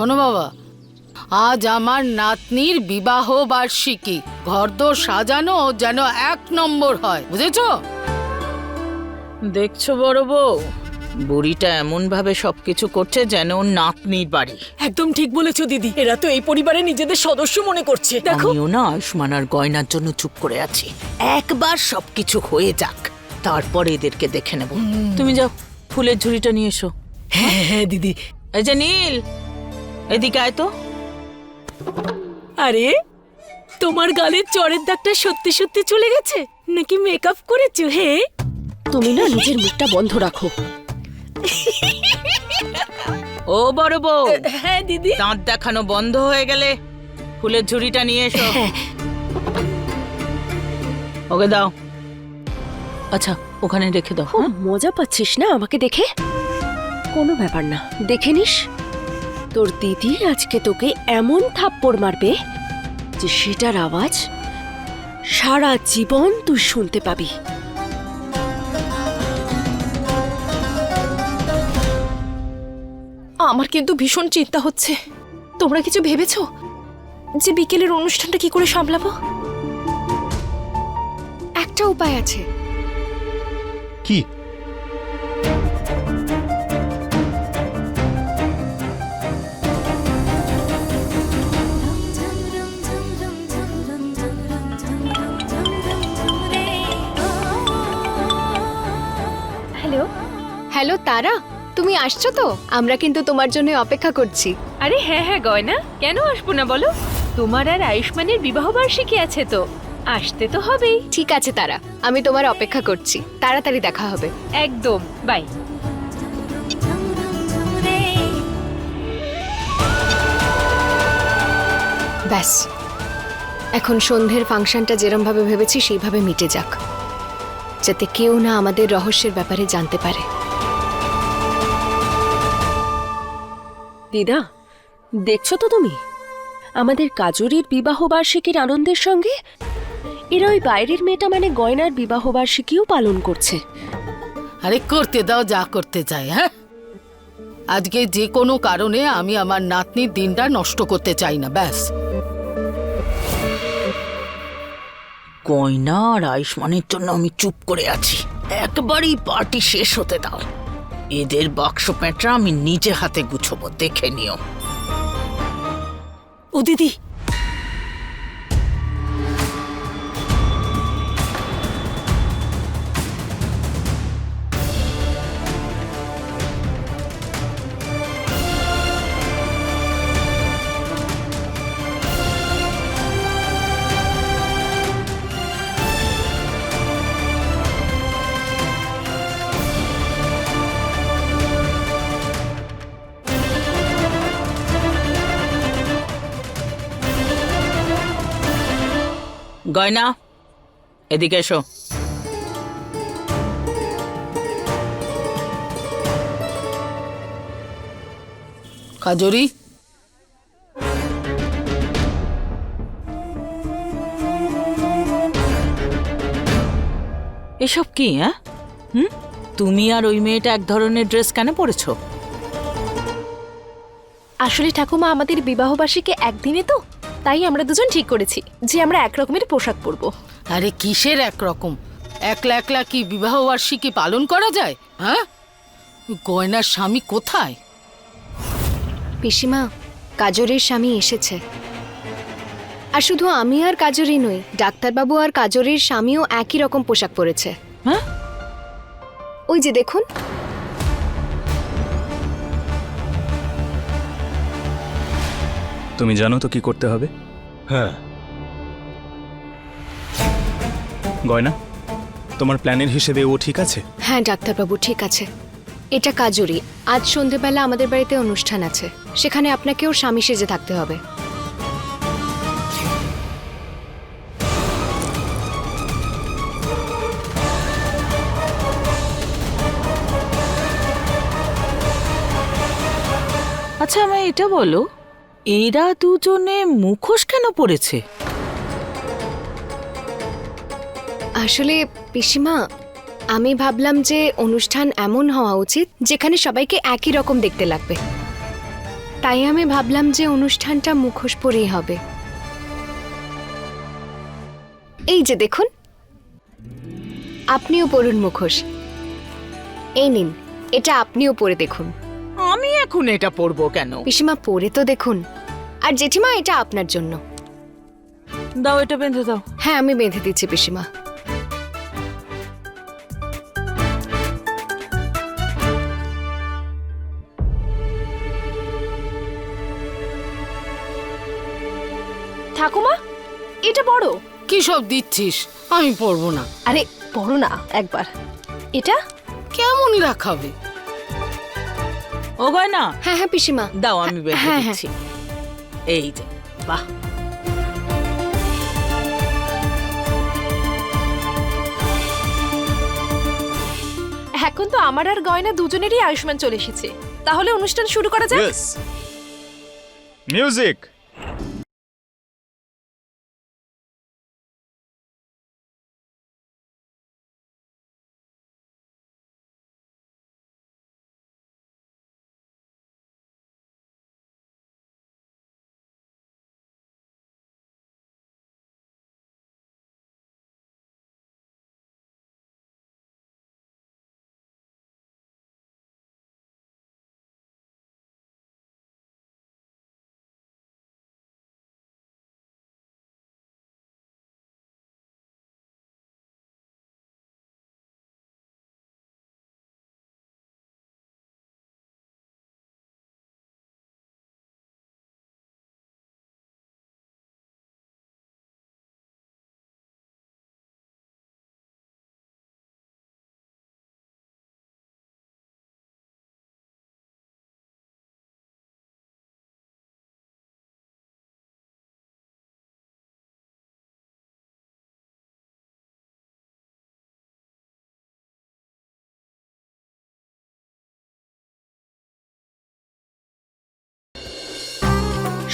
শোনো বাবা আজ আমার নাতনির বিবাহ বার্ষিকী। ঘরদোর সাজানো যেন এক নম্বর হয় বুঝেছ? দেখছ বড় বউ বুড়িটা এমন ভাবে সবকিছু করছে যেন ওর নাতনির বাড়ি। একদম ঠিক বলেছ দিদি। এরা তো এই পরিবারে নিজেদের সদস্য মনে করছে। দেখো। আমিও না আয়ুষ্মান আর গয়নার জন্য চুপ করে আছি। একবার সবকিছু হয়ে যাক তারপর এদেরকে দেখে নেব। তুমি যাও ফুলের ঝুড়িটা নিয়ে এসো। হ্যাঁ হ্যাঁ দিদি। এই যে নীল এদিকে আয় তো। আরে তোমার গালের চরের দাগটা সত্যি সত্যি চলে গেছে? নাকি মেকআপ করেছ হে? তুমি না নিজের মুখটা বন্ধ রাখো। ও বড় বউ হ্যাঁ দিদি। দাঁত দেখানো বন্ধ হয়ে গেলে ফুলের ঝুড়িটা নিয়ে এসো। ওকে দাও। আচ্ছা ওখানে রেখে দাও খুব হ্যাঁ? মজা পাচ্ছিস না আমাকে দেখে? কোনো ব্যাপার না। দেখে নিস। তোর দিদি আজকে তোকে এমন থাপ্পড় মারবে যে সেটার আওয়াজ সারা জীবন তুই শুনতে পাবি। আমার কিন্তু ভীষণ চিন্তা হচ্ছে। তোমরা কিছু ভেবেছো যে বিকেলের অনুষ্ঠানটা কি করে সামলাবো? একটা উপায় আছে। কি? হ্যালো তারা? তুমি আসছো তো? আমরা কিন্তু তোমার জন্য অপেক্ষা করছি। আরে হ্যাঁ হ্যাঁ গয়না। কেন আসব না বলো? তোমার আর আয়ুষ্মানের বিবাহ বার্ষিকী আছে তো। আসতে তো হবেই। ঠিক আছে তারা। আমি তোমার অপেক্ষা করছি। তাড়াতাড়ি দেখা হবে। একদম। বাই। ব্যাস। এখন সন্ধ্যের ফাংশনটা যেরমভাবে ভেবেছি সেইভাবে মিটে যাক। যাতে কেউ না আমাদের রহস্যের ব্যাপারে জানতে পারে। দিদা দেখছ তো তুমি? আমাদের কাজুরির বিবাহ বার্ষিকীর আনন্দের সঙ্গে এরা ওই বাইরের মেয়েটা মানে গয়নার বিবাহ বার্ষিকীও পালন করছে। আরে করতে দাও যা করতে চাই হ্যাঁ? আজকে যে কোনো কারণে আমি আমার নাতনির দিনটা নষ্ট করতে চাই না ব্যাস। গয়না আর আয়ুষ্মানের জন্য আমি চুপ করে আছি। একবারই পার্টি শেষ হতে দাও। এদের বাক্স প্যাঁটরা আমি নিজে হাতে গুছবো দেখে নিও। ও দিদি গয়না এদিকে এসো। কাজরি? এসব কি হ্যাঁ? হুম? তুমি আর ওই মেয়েটা এক ধরনের ড্রেস কেন পরেছো? আসলে ঠাকুমা, আমাদের বিবাহ বার্ষিকী একদিনে তো। তাই আমরা দুজন ঠিক করেছি যে আমরা এক রকমের পোশাক পরবো। আরে কিসের একরকম একলা একলা কি বিবাহ বার্ষিকী পালন করা যায় হ্যাঁ? গয়নার স্বামী কোথায়? পিসিমা কাজরের স্বামী এসেছে। আর শুধু আমি আর কাজরি নই ডাক্তারবাবু আর কাজরের স্বামীও একই রকম পোশাক পরেছে। হ্যাঁ? ওই যে দেখুন তুমি জানো তো কি করতে হবে? হ্যাঁ। গয়না তোমার প্ল্যানের হিসেবে ও ঠিক আছে? হ্যাঁ ডাক্তারবাবু ঠিক আছে। এটা কাজরি। আজ সন্ধেবেলা আমাদের বাড়িতে অনুষ্ঠান আছে। সেখানে আপনাকেও স্বামী সেজে থাকতে হবে। আচ্ছা আমায় এটা বলো এরা দুজনে মুখোশ কেন পড়েছে আসলে, পিসিমা, আমি ভাবলাম যে অনুষ্ঠান এমন হওয়া উচিত যেখানে সবাইকে একই রকম দেখতে লাগবে। তাই আমি ভাবলাম যে অনুষ্ঠানটা মুখোশ পরেই হবে। এই যে দেখুন, আপনিও পরুন মুখোশ। এই নিন, এটা আপনিও পরে দেখুন। আমি এখন এটা পরবো কেন? পিসিমা পরে তো দেখুন। আর জেঠিমা এটা আপনার জন্য। দাও এটা বেঁধে দাও। হ্যাঁ আমি বেঁধে দিচ্ছি পিসিমা। ঠাকুমা এটা বড়। কি সব দিচ্ছিস? আমি পরবো না। আরে বড় না একবার। এটা? কেমন দেখাবে ও গয়না? হ্যাঁ হ্যাঁ পিসিমা। দাও আমি বেঁধে হ্যাঁ, হ্যাঁ। দিচ্ছি। এই যে বাহ। এখন তো আমার আর গয়না দুজনেরই আয়ুষ্মান চলে এসেছে। তাহলে অনুষ্ঠান শুরু করা যাক? মিউজিক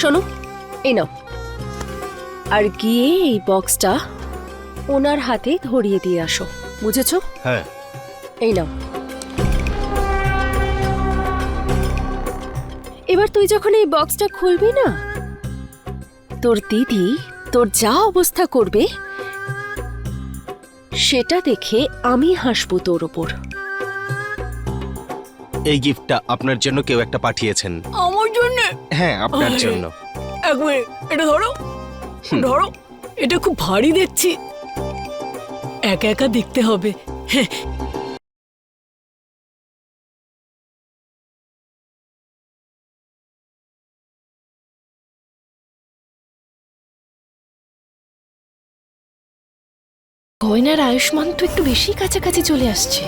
শোনো এই নাও। আর গিয়ে এই বক্সটা ওনার হাতে ধরিয়ে দিয়ে আসো বুঝেছ? হ্যাঁ। এই নাও। এবার তুই যখন এই বক্সটা খুলবি না তোর দিদি তোর যা অবস্থা করবে সেটা দেখে আমি হাসবো তোর ওপর। এই গিফটটা আপনার জন্য কেউ একটা পাঠিয়েছেন। আমার জন্য হ্যাঁ আপনার জন্য। এক মিনিট এটা ধরো। ধরো এটা খুব ভারী দেখছি। একা একা দেখতে হবে। গয়নার আয়ুষ্মান তো একটু বেশি কাছাকাছি চলে আসছে।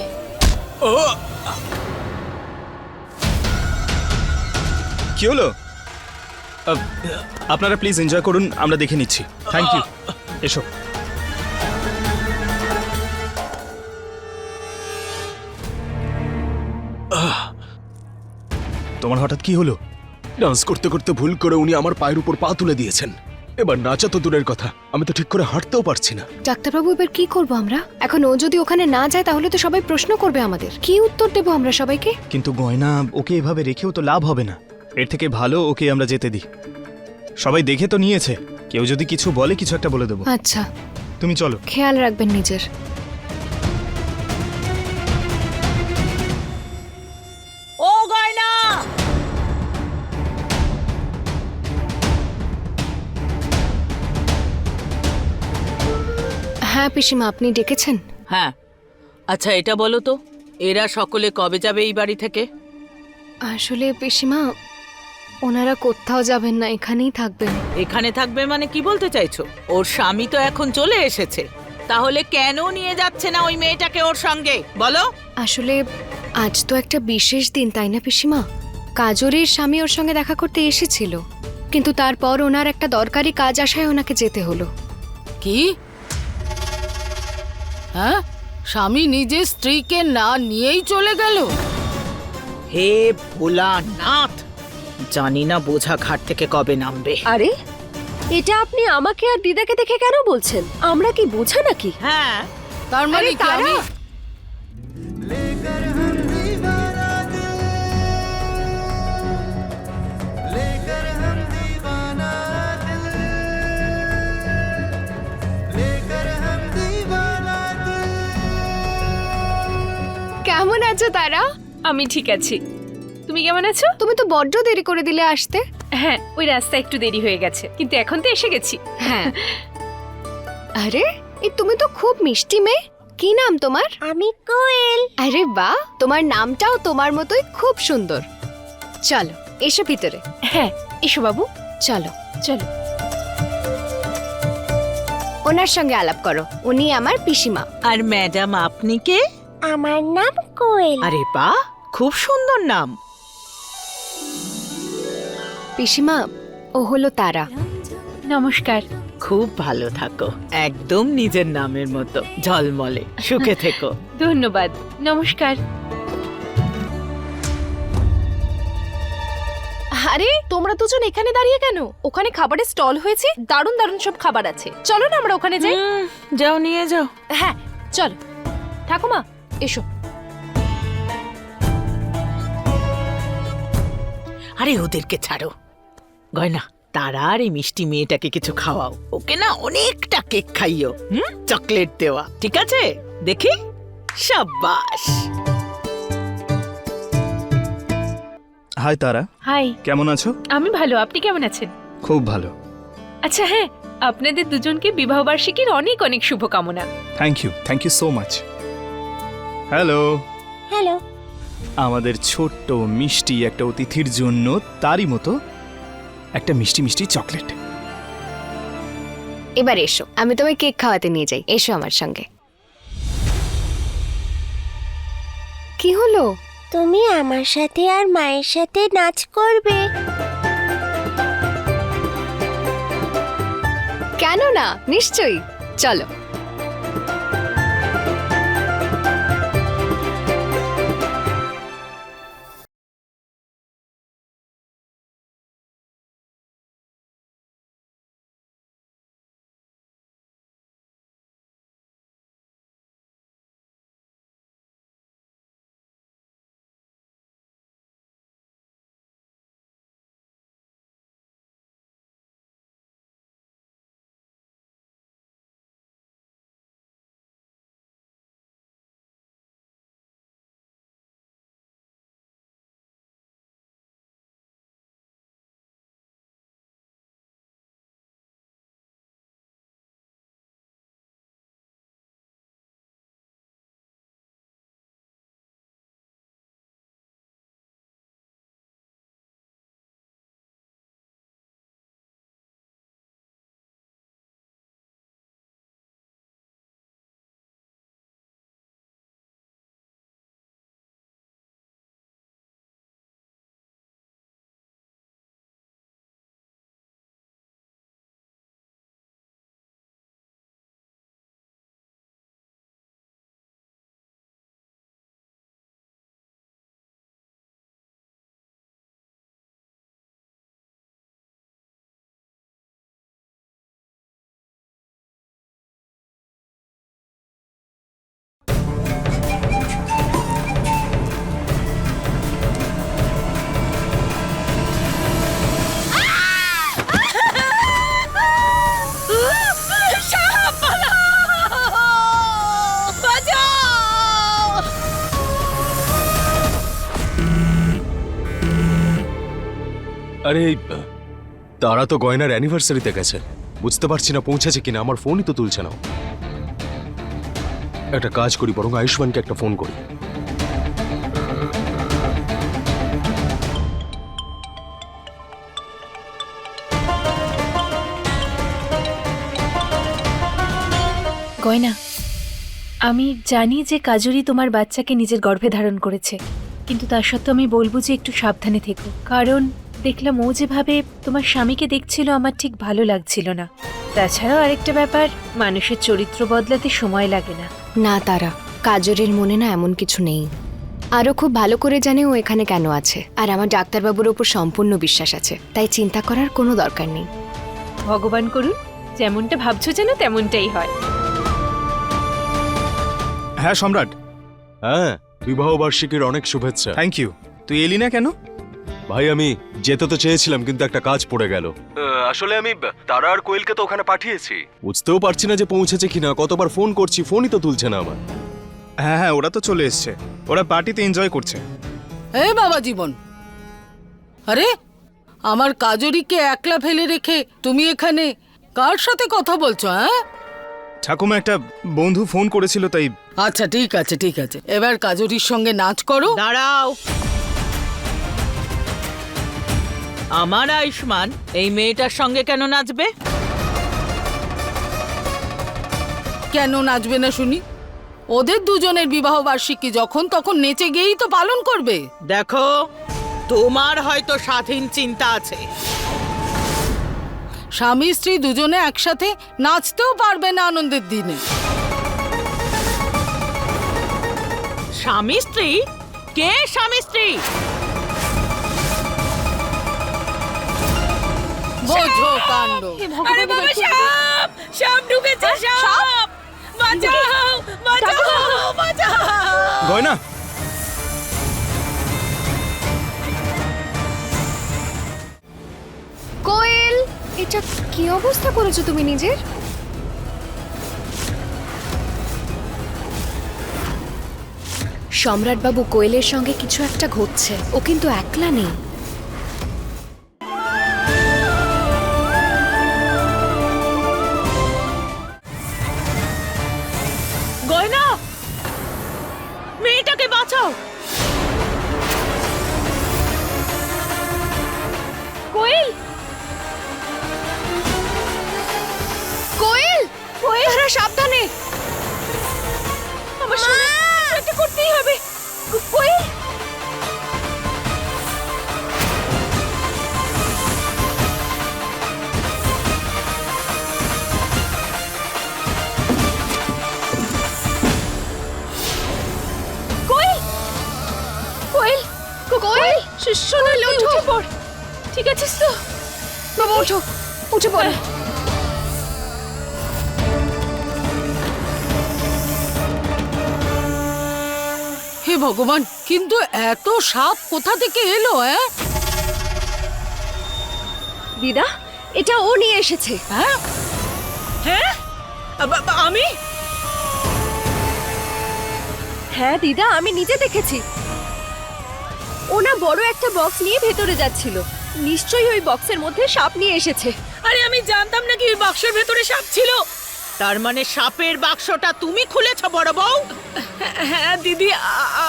কি হলো? আপনারা প্লিজ এনজয় করুন আমরা দেখে নিচ্ছি। থ্যাংক ইউ এসো। তোমার হঠাৎ কি হলো? ডান্স করতে করতে ভুল করে উনি আমার পায়ের উপর পা তুলে দিয়েছেন। এবার নাচা তো দূরের কথা আমি তো ঠিক করে হাঁটতেও পারছি না। ডাক্তারবাবু এবার কি করব আমরা? এখন ও যদি ওখানে না যায় তাহলে তো সবাই প্রশ্ন করবে আমাদের। কি উত্তর দেবো আমরা সবাইকে? কিন্তু গয়না ওকে এভাবে রেখেও তো লাভ হবে না। এর থেকে ভালো ওকে আমরা যেতে দিই। সবাই দেখে তো নিয়েছে। কেউ যদি কিছু বলে কিছু একটা বলে দেবো। আচ্ছা। তুমি চলো। খেয়াল রাখবেন নিজের। ও গয়না! হ্যাঁ পিসিমা আপনি ডেকেছেন? হ্যাঁ। আচ্ছা এটা বলো তো এরা সকলে কবে যাবে এই বাড়ি থেকে? আসলে পিসিমা ওনারা কোথাও যাবেন না এখানেই থাকবেন। এখানে থাকবে মানে কি বলতে চাইছো? ওর স্বামী তো এখন চলে এসেছে। তাহলে কেন নিয়ে যাচ্ছে না ওই মেয়েটাকে ওর সঙ্গে? বলো। আসলে আজ তো একটা বিশেষ দিন তাই না পিসিমা? কাজরের স্বামী ওর সঙ্গে দেখা করতে এসেছিল। কিন্তু তারপর ওনার একটা দরকারি কাজ আসায় ওনাকে যেতে হলো। কি? হ্যাঁ? স্বামী নিজের স্ত্রীকে না নিয়েই চলে গেল? হে ভোলানাথ! জানি না বোঝা ঘাট থেকে কবে নামবে। আরে এটা আপনি আমাকে আর দিদাকে দেখে কেন বলছেন? আমরা কি বোঝা নাকি? হ্যাঁ তার মানে কি আমি কেমন আছো তারা? আমি ঠিক আছি। তুমি কেমন আছো? তুমি তো বড্ড দেরি করে দিলে আসতে। হ্যাঁ ওই রাস্তা একটু দেরি হয়ে গেছে কিন্তু এখন তো এসে গেছি। হ্যাঁ। আরে এই তুমি তো খুব মিষ্টি মেয়ে। কি নাম তোমার? আমি কোয়েল। আরে বাহ তোমার নামটাও তোমার মতোই খুব সুন্দর। চলো এসো ভিতরে। হ্যাঁ এসো বাবু। চলো চলো। ওনার সঙ্গে আলাপ করো উনি আমার পিসিমা। আর ম্যাডাম আপনি কে? আমার নাম কোয়েল। আরে বা খুব সুন্দর নাম। পিসিমা ও হলো তারা। নমস্কার। খুব ভালো থাকো একদম নিজের নামের মতো ঝলমলে সুখে থেকো। ধন্যবাদ নমস্কার। আরে তোমরা দুজন এখানে দাঁড়িয়ে কেন? ওখানে খাবারের স্টল হয়েছে দারুণ দারুণ সব খাবার আছে। চলো না আমরা ওখানে যাই। যাও নিয়ে যাও। হ্যাঁ চলো। ঠাকুমা এসো। আরে ওদেরকে ছাড়ো। গয়না তারা আর এই মিষ্টি মেয়েটাকে কিছু খাওয়াও। ওকে না অনেকটা কেক খাইও। হুম? চকলেট দেওয়া। ঠিক আছে? দেখি? সাব্বাস। হাই তারা। হাই। কেমন আছো? আমি ভালো আপনি কেমন আছেন? খুব ভালো। আচ্ছা হ্যাঁ আপনাদের দুজনকে বিবাহবার্ষিকীর অনেক অনেক শুভকামনা। Thank you thank you so much hello hello আমাদের ছোট্ট মিষ্টি একটা অতিথির জন্য তারই মতো একটা মিষ্টি মিষ্টি চকলেট। এবার এসো আমি তোমায় কেক খাওয়াতে নিয়ে যাই এসো আমার সঙ্গে। কি হলো? তুমি আমার সাথে আর মায়ের সাথে নাচ করবে। কেন না? নিশ্চয়ই। চলো। আরে, তারা তো গয়নার অ্যানিভার্সারিতে গেছে। বুঝতে পারছি না পৌঁছেছে কিনা, আমার ফোনই তো তুলছে না। একটা কাজ করি, বরং আয়ুষ্মানকে একটা ফোন করি। গয়না, আমি জানি যে কাজুরি তোমার বাচ্চাকে নিজের গর্ভে ধারণ করেছে, কিন্তু তার সত্ত্বেও আমি বলব যে একটু সাবধানে থেকো। কারণ দেখলাম ও যেভাবে তোমার স্বামীকে দেখছিল আমার ঠিক ভালো লাগছিল না। তাছাড়াও আরেকটা ব্যাপার মানুষের চরিত্র বদলাতে সময় লাগে না। না তারা কাজরের মনে না এমন কিছু নেই। আরও খুব ভালো করে জানে ও এখানে কেন আছে। আর আমার ডাক্তারবাবুর ওপর সম্পূর্ণ বিশ্বাস আছে তাই চিন্তা করার কোনো দরকার নেই। ভগবান করুন যেমনটা ভাবছ যেন তেমনটাই হয়। হ্যাঁ সম্রাট। হ্যাঁ বিবাহ বার্ষিকীর অনেক শুভেচ্ছা। থ্যাংক ইউ তুই এলি না কেন? ভাই আমি যেতে তো চেয়েছিলাম কিন্তু একটা কাজ পড়ে গেল। আসলে আমি তারা আর কোয়েলকে তো ওখানে পাঠিয়েছি। বুঝতেও পারছি না যে পৌঁছেছে কিনা কতবার ফোন করছি ফোনই তো তুলছে না আমার। হ্যাঁ হ্যাঁ ওরা তো চলে এসছে। ওরা পার্টিতে এনজয় করছে। এ বাবা জীবন। আরে আমার কাজরিকে একলা ফেলে রেখে তুমি এখানে কার সাথে কথা বলছো হ্যাঁ? ঠাকুমা একটা বন্ধু ফোন করেছিল তাই আচ্ছা ঠিক আছে ঠিক আছে। এবার কাজরির সঙ্গে নাচ করো। দাঁড়াও। আমার আয়ুষ্মান এই মেয়েটার সঙ্গে কেন নাচবে? কেন নাচবে না শুনি? ওদের দুজনের বিবাহ বার্ষিকী যখন তখন নেচে গিয়েই তো পালন করবে। দেখো তোমার হয়তো স্বাধীন চিন্তা আছে। স্বামী স্ত্রী দুজনে একসাথে নাচতেও পারবে না আনন্দের দিনে। স্বামী স্ত্রী? কে স্বামী স্ত্রী? বোঝো কাণ্ড। আরে বাবা সাপ সাপ ঢুকেছে সাপ বাঁচাও বাঁচাও বাঁচাও। গয়না। কোয়েল এটা কি অবস্থা করেছ তুমি নিজের? সম্রাটবাবু কোয়েলের সঙ্গে কিছু একটা ঘটছে ও কিন্তু একলা নেই। ওঠো উঠে পড়ো। হে ভগবান কিন্তু এত সাপ কোথা থেকে এলো হ্যাঁ দিদা এটা ও নিয়ে এসেছে। হ্যাঁ? হ্যাঁ? আমি? হ্যাঁ দিদা আমি নিজে দেখেছি। ওনা বড় একটা বক্স নিয়ে ভেতরে যাচ্ছিল। নিশ্চয়ই ওই বক্সের মধ্যে সাপ নিয়ে এসেছে। আরে আমি জানতাম না কি ওই বাক্সের ভেতরে সাপ ছিল। তার মানে সাপের বাক্সটা তুমি খুলেছ বড় বউ? হ্যাঁ দিদি আ-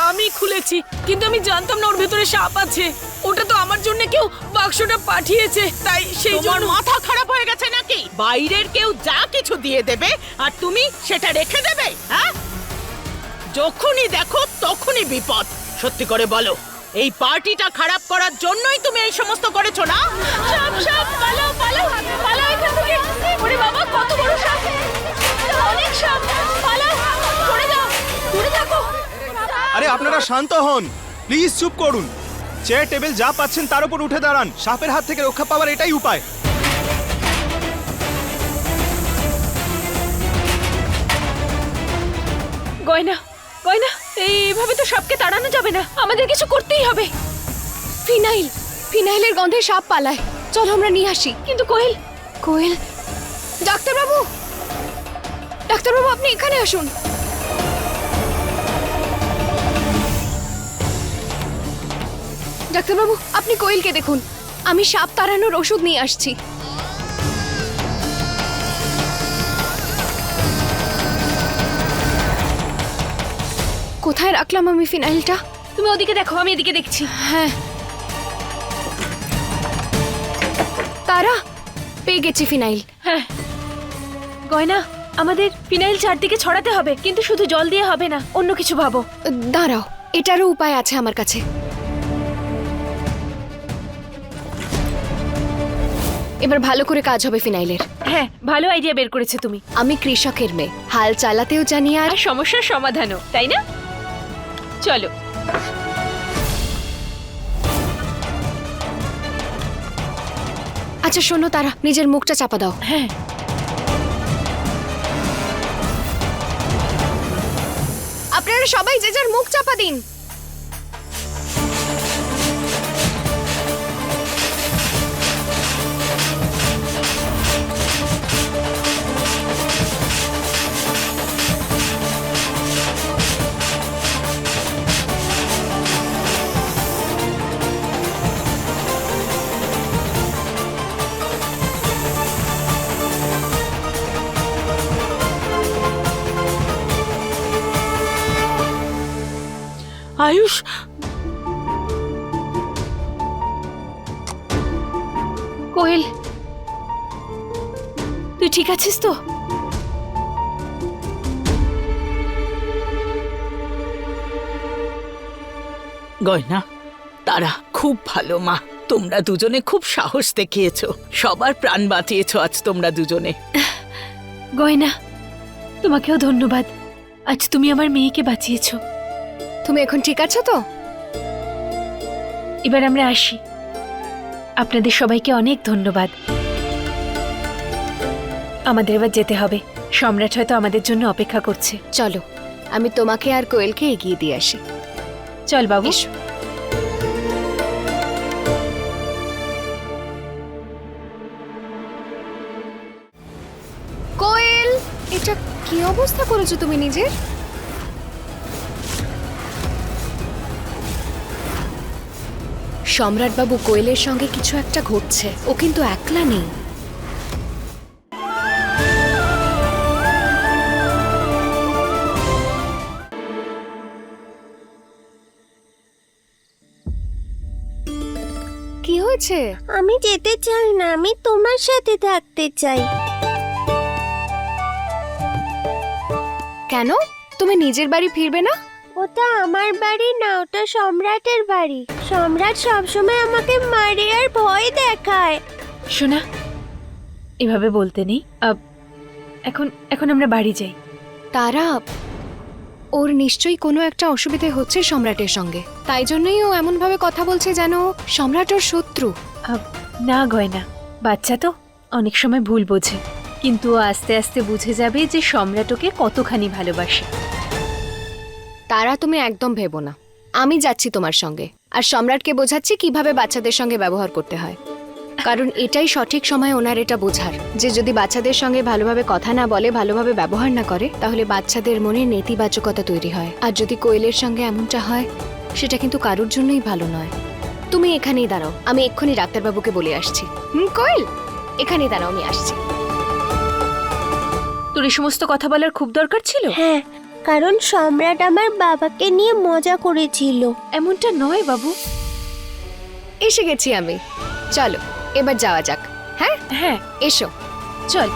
আমি খুলেছি কিন্তু আমি জানতাম না ওর ভেতরে সাপ আছে। ওটা তো আমার জন্য কেউ বাক্সটা পাঠিয়েছে তাই সেই তোমার জন্য মাথা খারাপ হয়ে গেছে নাকি? বাইরের কেউ যা কিছু দিয়ে দেবে আর তুমি সেটা রেখে দেবে হ্যাঁ? যখনই দেখো তখনই বিপদ। সত্যি করে বলো এই পার্টিটা খারাপ করার জন্যই তুমি এই সমস্ত করেছ না? সাপ সাপ পালাও পালাও পালাও এখান থেকে। ওরে বাবা কত বড় সাপ। অনেক সাপ। পালাও সরে যাও দূরে থাকো। আরে আপনারা শান্ত হন। প্লিজ চুপ করুন। চেয়ার টেবিল যা পাচ্ছেন তার উপর উঠে দাঁড়ান। সাপের হাত থেকে রক্ষা পাওয়ার এটাই উপায়। গয়না গয়না। এইভাবে তো সাপকে তাড়ানো যাবে না। আমাদের কিছু করতেই হবে। ফিনাইল ফিনাইলের গন্ধে সাপ পালায়। চলো আমরা নিয়ে আসি। কিন্তু কোয়েল কোয়েল? ডাক্তারবাবু! ডাক্তারবাবু আপনি এখানে আসুন। ডাক্তারবাবু আপনি কোয়েলকে দেখুন। আমি সাপ তাড়ানোর ওষুধ নিয়ে আসছি। কোথায় রাখলাম আমি ফিনাইলটা? তুমি ওদিকে দেখো আমি এদিকে দেখছি। হ্যাঁ। তারা পেয়ে গেছি ফিনাইল। হ্যাঁ। গয়না আমাদের ফিনাইল চারদিকে ছড়াতে হবে কিন্তু শুধু জল দিয়ে হবে না অন্য কিছু ভাবো। দাঁড়াও এটারও উপায় আছে আমার কাছে। এবার ভালো করে কাজ হবে ফিনাইলের। হ্যাঁ ভালো আইডিয়া বের করেছে তুমি। আমি কৃষকের মেয়ে হাল চালাতেও জানি আর আর সমস্যার সমাধানও তাই না? চলো। আচ্ছা শোনো তারা নিজের মুখটা চাপা দাও। হ্যাঁ। আপনারা সবাই যে যার মুখ চাপা দিন। আয়ুষ কোয়েল তুই ঠিক আছিস তো? গয়না তারা খুব ভালো মা। তোমরা দুজনে খুব সাহস দেখিয়েছো। সবার প্রাণ বাঁচিয়েছো আজ তোমরা দুজনে। গয়না তোমাকেও ধন্যবাদ। আজ তুমি আমার মেয়েকে বাঁচিয়েছো। তুমি এখন ঠিক আছো তো? এবার আমরা আসি। আপনাদের সবাইকে অনেক ধন্যবাদ। আমাদের এবার যেতে হবে। সম্রাট হয়তো আমাদের জন্য অপেক্ষা করছে। চলো আমি তোমাকে আর কোয়েলকে এগিয়ে দিয়ে আসি। চল বাবু। এসো। কোয়েল এটা কি অবস্থা করেছ তুমি নিজের? সম্রাটবাবু কোয়েলের সঙ্গে কিছু একটা ঘটছে। ও কিন্তু একলা নেই। কি হয়েছে? আমি যেতে চাই না আমি তোমার সাথে থাকতে চাই। কেন? তুমি নিজের বাড়ি ফিরবে না? ওটা আমার বাড়ি না ওটা সম্রাটের বাড়ি। সম্রাট সবসময় আমাকে মারে আর ভয় দেখায়। শোনা এভাবে বলতে নেই। এখন এখন আমরা বাড়ি যাই। তারা ওর নিশ্চয়ই কোনো একটা অসুবিধে হচ্ছে সম্রাটের সঙ্গে। তাই জন্যই ও এমনভাবে কথা বলছে যেন সম্রাট ওর শত্রু। না গয়না বাচ্চা তো অনেক সময় ভুল বোঝে। কিন্তু ও আস্তে আস্তে বুঝে যাবে যে সম্রাট ওকে কতখানি ভালোবাসে। তারা তুমি একদম ভেবো না। আমি যাচ্ছি তোমার সঙ্গে। আর সম্রাটকে বোঝাচ্ছি কীভাবে বাচ্চাদের সঙ্গে ব্যবহার করতে হয়। কারণ এটাই সঠিক সময় ওনার এটা বোঝার যে যদি বাচ্চাদের সঙ্গে ভালোভাবে কথা না বলে ভালোভাবে ব্যবহার না করে তাহলে বাচ্চাদের মনে নেতিবাচকতা তৈরি হয়। আর যদি কোয়েলের সঙ্গে এমনটা হয় সেটা কিন্তু কারোর জন্যই ভালো নয়। তুমি এখানেই দাঁড়াও আমি এক্ষুনি ডাক্তারবাবুকে বলে আসছি। হুম কোয়েল? এখানেই দাঁড়াও আমি আসছি। তোর এই সমস্ত কথা বলার খুব দরকার ছিল? হ্যাঁ কারণ সম্রাট আমার বাবাকে নিয়ে মজা করেছিল। এমনটা নয় বাবু। এসে গেছি আমি। চলো এবার যাওয়া যাক। হ্যাঁ? হ্যাঁ। এসো। চল।